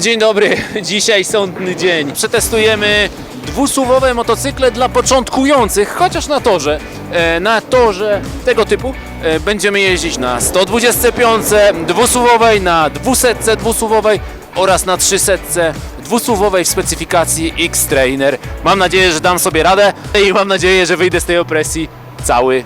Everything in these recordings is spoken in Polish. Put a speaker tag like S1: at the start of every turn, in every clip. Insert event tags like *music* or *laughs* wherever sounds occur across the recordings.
S1: *laughs* Dzień dobry, dzisiaj sądny dzień. Przetestujemy dwusuwowe motocykle dla początkujących, chociaż na torze. E, Na torze tego typu e, będziemy jeździć na 125 dwusuwowej, na 200 dwusuwowej oraz na 300 dwusuwowej w specyfikacji X-Trainer. Mam nadzieję, że dam sobie radę i mam nadzieję, że wyjdę z tej opresji cały.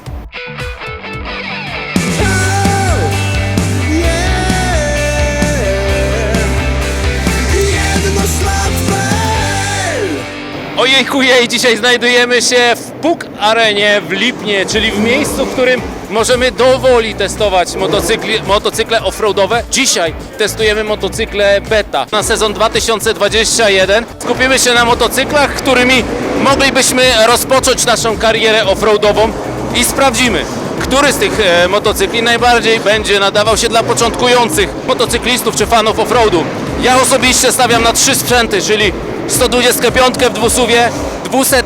S1: Ojejku jej, dzisiaj znajdujemy się w PUK Arenie w Lipnie, czyli w miejscu, w którym możemy dowoli testować motocykli, motocykle offroadowe. Dzisiaj testujemy motocykle beta na sezon 2021. Skupimy się na motocyklach, którymi moglibyśmy rozpocząć naszą karierę offroadową i sprawdzimy, który z tych e, motocykli najbardziej będzie nadawał się dla początkujących motocyklistów czy fanów offroadu. Ja osobiście stawiam na trzy sprzęty, czyli 125 w dwusuwie, 200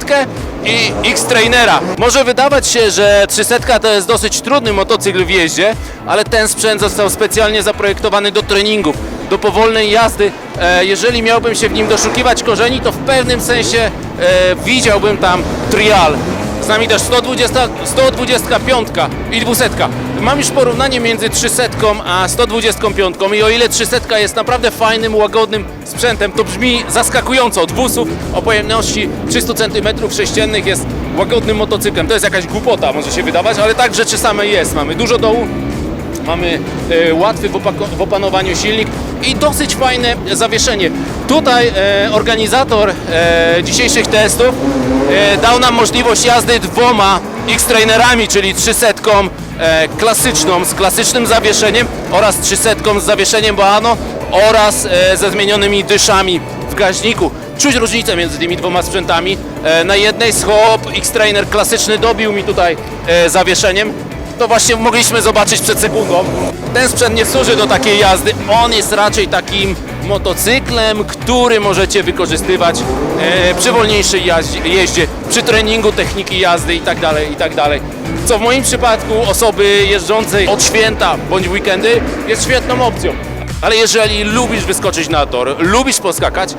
S1: i X-Trainera. Może wydawać się, że 300 to jest dosyć trudny motocykl w jeździe, ale ten sprzęt został specjalnie zaprojektowany do treningów, do powolnej jazdy. E, jeżeli miałbym się w nim doszukiwać korzeni, to w pewnym sensie e, widziałbym tam trial. Z nami też 120, 125 i 200. Mam już porównanie między 300 a 125 i o ile 300 jest naprawdę fajnym, łagodnym sprzętem, to brzmi zaskakująco. Od wózów o pojemności 300 cm3 jest łagodnym motocyklem. To jest jakaś głupota, może się wydawać, ale tak rzeczy samej jest. Mamy dużo dołu, mamy e, łatwy w, w opanowaniu silnik i dosyć fajne zawieszenie. Tutaj e, organizator e, dzisiejszych testów dał nam możliwość jazdy dwoma X-Trainerami, czyli 300 e, klasyczną z klasycznym zawieszeniem oraz 300 z zawieszeniem Boano oraz e, ze zmienionymi dyszami w gaźniku. Czuć różnicę między tymi dwoma sprzętami. E, na jednej schop X-Trainer klasyczny dobił mi tutaj e, zawieszeniem, to właśnie mogliśmy zobaczyć przed sekundą. Ten sprzęt nie służy do takiej jazdy. On jest raczej takim motocyklem, który możecie wykorzystywać e, przy wolniejszej jeździe, przy treningu techniki jazdy i tak dalej, i tak. Co w moim przypadku osoby jeżdżącej od święta bądź weekendy jest świetną opcją. Ale jeżeli lubisz wyskoczyć na tor, lubisz poskakać,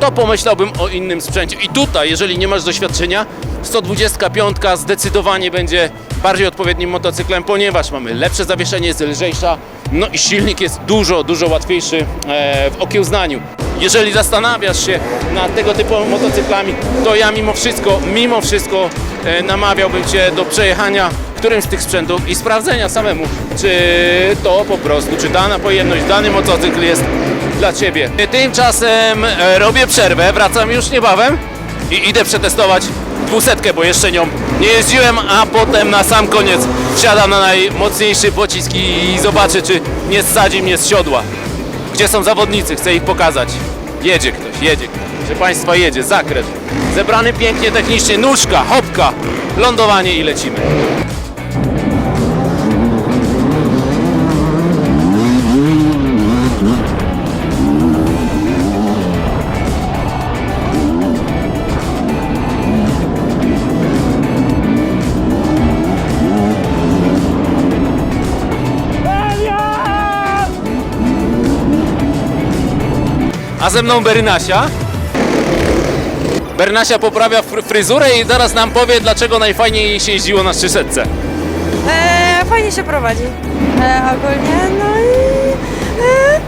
S1: to pomyślałbym o innym sprzęcie. I tutaj, jeżeli nie masz doświadczenia, 125 zdecydowanie będzie bardziej odpowiednim motocyklem, ponieważ mamy lepsze zawieszenie, jest lżejsza, no i silnik jest dużo, dużo łatwiejszy e, w okiełznaniu. Jeżeli zastanawiasz się nad tego typu motocyklami, to ja mimo wszystko, mimo wszystko e, namawiałbym Cię do przejechania którymś z tych sprzętów i sprawdzenia samemu, czy to po prostu, czy dana pojemność, dany motocykl jest dla Ciebie. Tymczasem e, robię przerwę, wracam już niebawem i idę przetestować dwusetkę, bo jeszcze nią nie jeździłem, a potem na sam koniec wsiadam na najmocniejszy pocisk i zobaczę, czy nie zsadzi mnie z siodła. Gdzie są zawodnicy? Chcę ich pokazać. Jedzie ktoś, jedzie ktoś. Proszę Państwa, jedzie, zakręt. Zebrany pięknie technicznie, nóżka, hopka, lądowanie i lecimy. A ze mną Bernasia. Bernasia poprawia fr- fryzurę i zaraz nam powie, dlaczego najfajniej jej się jeździło na 300.
S2: E, fajnie się prowadzi. E, ogólnie, no i... E,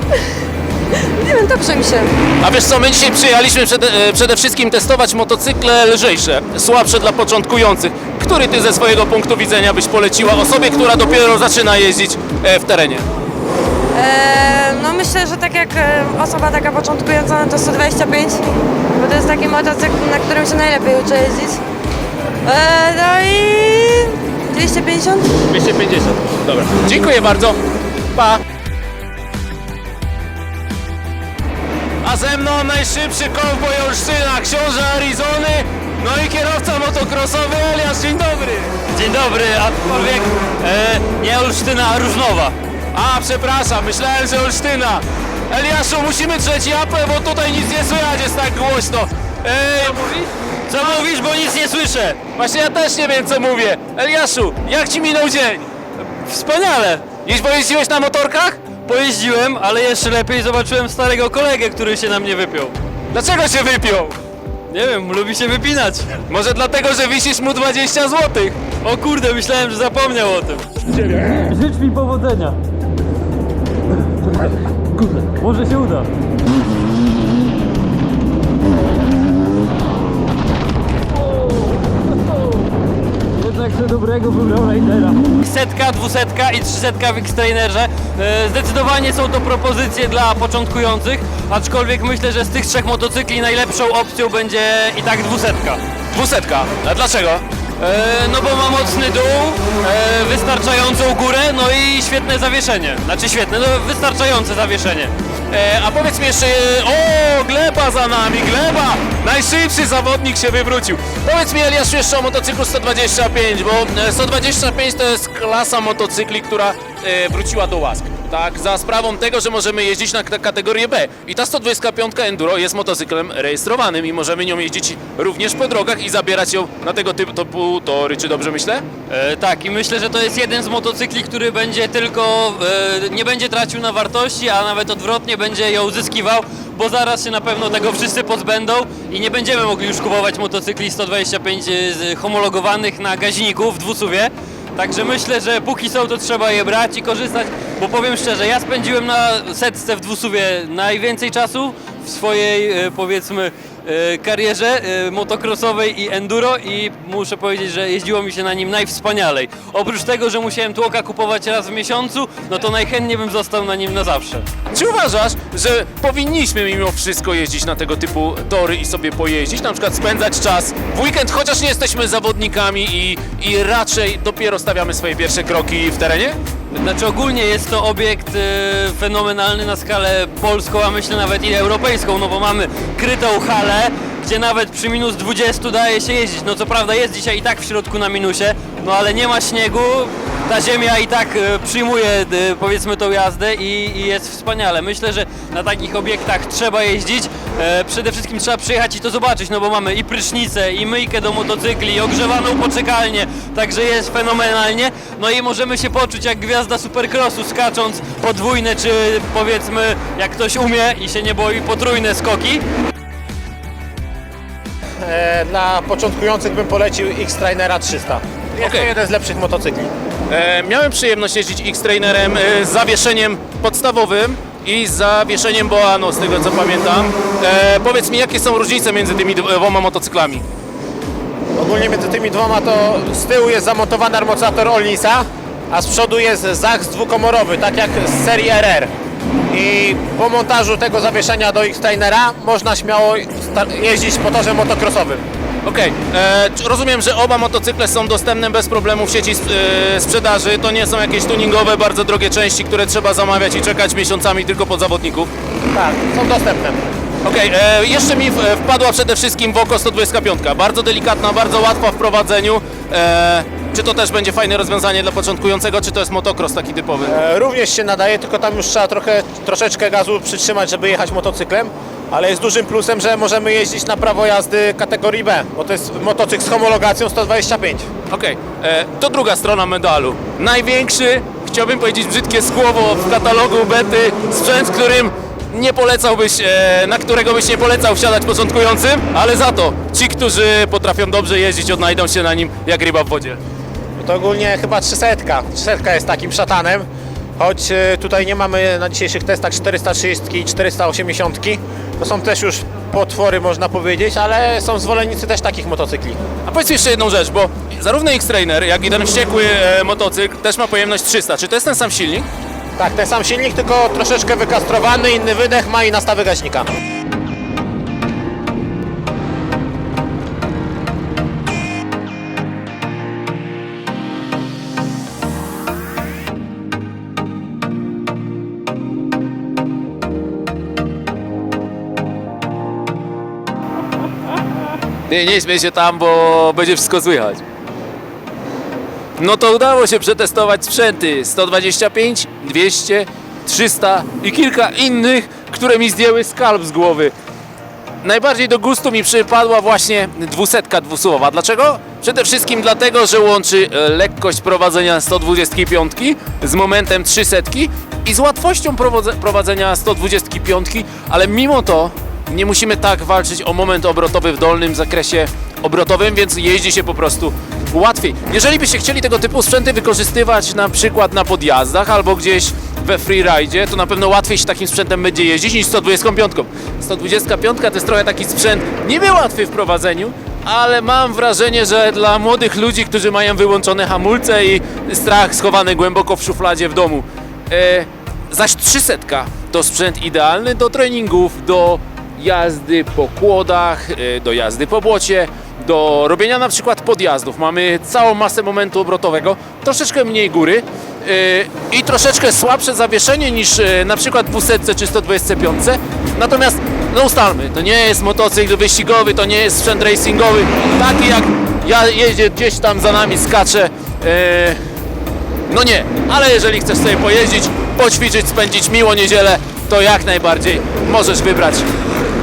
S2: *laughs* nie wiem, dobrze mi się.
S1: A wiesz co, my dzisiaj przyjechaliśmy przede, e, przede wszystkim testować motocykle lżejsze, słabsze dla początkujących. Który ty ze swojego punktu widzenia byś poleciła osobie, która dopiero zaczyna jeździć e, w terenie?
S2: E, no myślę, że tak jak e, osoba taka początkująca, no to 125, bo to jest taki motocykl, na którym się najlepiej uczy jeździć. E, no i 250?
S1: 250. Dobra. Dziękuję bardzo. Pa. A ze mną najszybszy kowboj Olsztyna, książę Arizony, no i kierowca motocrossowy Eliasz. Dzień dobry.
S3: Dzień dobry, aczkolwiek e, nie Olsztyna, a Różnowa.
S1: A, przepraszam, myślałem, że Olsztyna. Eliaszu, musimy drzeć japę, bo tutaj nic nie słychać, jest tak głośno. Ej,
S3: Co mówisz, bo nic nie słyszę?
S1: właśnie ja też nie wiem, co mówię. Eliaszu, jak ci minął dzień?
S3: Wspaniale.
S1: Dziś pojeździłeś na motorkach?
S3: pojeździłem, ale jeszcze lepiej zobaczyłem starego kolegę, który się na mnie wypiął.
S1: Dlaczego się wypiął?
S3: Nie wiem, lubi się wypinać.
S1: Może dlatego, że wisisz mu 20 zł.
S3: O kurde, myślałem, że zapomniał o tym. Życz mi powodzenia. Kurde, może się uda. Jednak dobrego wybrał Raidera. Setka, dwusetka i trzysetka w X-Trainerze. E, Zdecydowanie są to propozycje dla początkujących, aczkolwiek myślę, że z tych trzech motocykli najlepszą opcją będzie i tak dwusetka.
S1: Dwusetka. A dlaczego?
S3: E, no bo ma mocny dół, e, wystarczającą górę, no i świetne zawieszenie. Znaczy świetne, no wystarczające zawieszenie.
S1: E, a powiedz mi jeszcze, e, o, Gleba za nami, Gleba! Najszybszy zawodnik się wywrócił. Powiedz mi, Eliasz, jeszcze o motocyklu 125, bo e, 125 to jest klasa motocykli, która e, wróciła do łask. Tak, za sprawą tego, że możemy jeździć na kategorię B. I ta 125 Enduro jest motocyklem rejestrowanym i możemy nią jeździć również po drogach i zabierać ją na tego typu tory, czy dobrze myślę?
S3: E, tak, i myślę, że to jest jeden z motocykli, który będzie tylko, e, nie będzie tracił na wartości, a nawet odwrotnie będzie ją uzyskiwał, bo zaraz się na pewno tego wszyscy pozbędą i nie będziemy mogli już kupować motocykli 125 z homologowanych na gaźniku w dwusuwie. Także myślę, że póki są, to trzeba je brać i korzystać, bo powiem szczerze, ja spędziłem na setce w dwusuwie najwięcej czasu w swojej, e, powiedzmy, karierze e, motocrossowej i enduro i muszę powiedzieć, że jeździło mi się na nim najwspanialej. Oprócz tego, że musiałem tłoka kupować raz w miesiącu, no to najchętniej bym został na nim na zawsze.
S1: Czy uważasz, że powinniśmy mimo wszystko jeździć na tego typu tory i sobie pojeździć, na przykład spędzać czas w weekend, chociaż nie jesteśmy zawodnikami i, i raczej dopiero stawiamy swoje pierwsze kroki w terenie?
S3: Znaczy ogólnie jest to obiekt e, fenomenalny na skalę polską, a myślę nawet i europejską, no bo mamy krytą halę, gdzie nawet przy minus 20 daje się jeździć. No co prawda jest dzisiaj i tak w środku na minusie, no ale nie ma śniegu, ta ziemia i tak e, przyjmuje e, powiedzmy tą jazdę i, i jest wspaniale. Myślę, że na takich obiektach trzeba jeździć. E, przede wszystkim trzeba przyjechać i to zobaczyć, no bo mamy i prysznicę, i myjkę do motocykli, i ogrzewaną poczekalnię, także jest fenomenalnie. No i możemy się poczuć jak gwiazda supercrossu, skacząc podwójne, czy powiedzmy, jak ktoś umie i się nie boi, potrójne skoki.
S4: Dla początkujących bym polecił X-Trainera 300. Jest to
S1: Okej.
S4: jeden z lepszych motocykli.
S1: E, miałem przyjemność jeździć X-Trainerem e, z zawieszeniem podstawowym i z zawieszeniem Boano, z tego co pamiętam. E, powiedz mi, jakie są różnice między tymi dwoma motocyklami?
S4: Ogólnie między tymi dwoma to z tyłu jest zamontowany armator Olnisa, a z przodu jest zachs dwukomorowy, tak jak z serii RR. I po montażu tego zawieszenia do X-Trainera można śmiało sta- jeździć po torze motocrossowym.
S1: Okej, e, czy- rozumiem, że oba motocykle są dostępne bez problemu w sieci sp- e, sprzedaży. To nie są jakieś tuningowe, bardzo drogie części, które trzeba zamawiać i czekać miesiącami tylko pod zawodników.
S4: Tak, są dostępne.
S1: Okej, e, jeszcze mi e, wpadła przede wszystkim w oko 125. Bardzo delikatna, bardzo łatwa w prowadzeniu. E, czy to też będzie fajne rozwiązanie dla początkującego, czy to jest motocross taki typowy?
S4: E, Również się nadaje, tylko tam już trzeba trochę, troszeczkę gazu przytrzymać, żeby jechać motocyklem. Ale jest dużym plusem, że możemy jeździć na prawo jazdy kategorii B, bo to jest motocykl z homologacją 125.
S1: Okej, e, to druga strona medalu. Największy, chciałbym powiedzieć brzydkie słowo w katalogu bety, sprzęt, którym nie polecałbyś, e, na którego byś nie polecał wsiadać początkującym, ale za to ci, którzy potrafią dobrze jeździć, odnajdą się na nim jak ryba w wodzie.
S4: To ogólnie chyba 300. 300 jest takim szatanem, choć e, tutaj nie mamy na dzisiejszych testach 430 i 480. To są też już potwory, można powiedzieć, ale są zwolennicy też takich motocykli.
S1: A powiedz jeszcze jedną rzecz, bo zarówno X-Trainer, jak i ten wściekły e, motocykl też ma pojemność 300. Czy to jest ten sam silnik?
S4: Tak, ten sam silnik, tylko troszeczkę wykastrowany, inny wydech ma i nastawy gaśnika.
S1: Nie, nie śmiej się tam, bo będzie wszystko słychać. No to udało się przetestować sprzęty 125, 200, 300 i kilka innych, które mi zdjęły skalp z głowy. Najbardziej do gustu mi przypadła właśnie dwusetka dwusuwowa. Dlaczego? Przede wszystkim dlatego, że łączy e, lekkość prowadzenia 125 z momentem 300 i z łatwością prowadzenia 125, ale mimo to nie musimy tak walczyć o moment obrotowy w dolnym zakresie obrotowym, więc jeździ się po prostu łatwiej. Jeżeli byście chcieli tego typu sprzęty wykorzystywać na przykład na podjazdach albo gdzieś we freeride, to na pewno łatwiej się takim sprzętem będzie jeździć niż 125. 125 to jest trochę taki sprzęt niby łatwy w prowadzeniu, ale mam wrażenie, że dla młodych ludzi, którzy mają wyłączone hamulce i strach schowany głęboko w szufladzie w domu. E, zaś 300 to sprzęt idealny do treningów, do jazdy po kłodach, e, do jazdy po błocie, do robienia na przykład podjazdów. Mamy całą masę momentu obrotowego, troszeczkę mniej góry e, i troszeczkę słabsze zawieszenie niż e, na przykład 200 czy 125. Natomiast no ustalmy, to nie jest motocykl wyścigowy, to nie jest sprzęt racingowy, taki jak ja jeździę gdzieś tam za nami, skaczę. e, no nie, ale jeżeli chcesz sobie pojeździć, poćwiczyć, spędzić miło niedzielę, to jak najbardziej możesz wybrać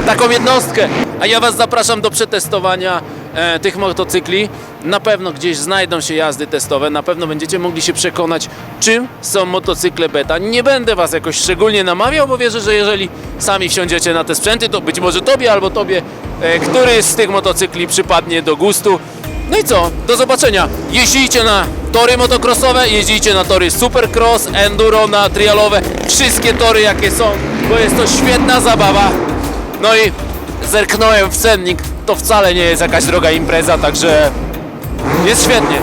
S1: taką jednostkę. A ja Was zapraszam do przetestowania e, tych motocykli. Na pewno gdzieś znajdą się jazdy testowe, na pewno będziecie mogli się przekonać, czym są motocykle beta. Nie będę Was jakoś szczególnie namawiał, bo wierzę, że jeżeli sami wsiądziecie na te sprzęty, to być może Tobie albo Tobie, e, który z tych motocykli przypadnie do gustu. No i co? Do zobaczenia. Jeździcie na tory motocrossowe, jeździcie na tory supercross, enduro, na trialowe, wszystkie tory jakie są, bo jest to świetna zabawa. No i zerknąłem w cennik, to wcale nie jest jakaś droga impreza, także jest świetnie.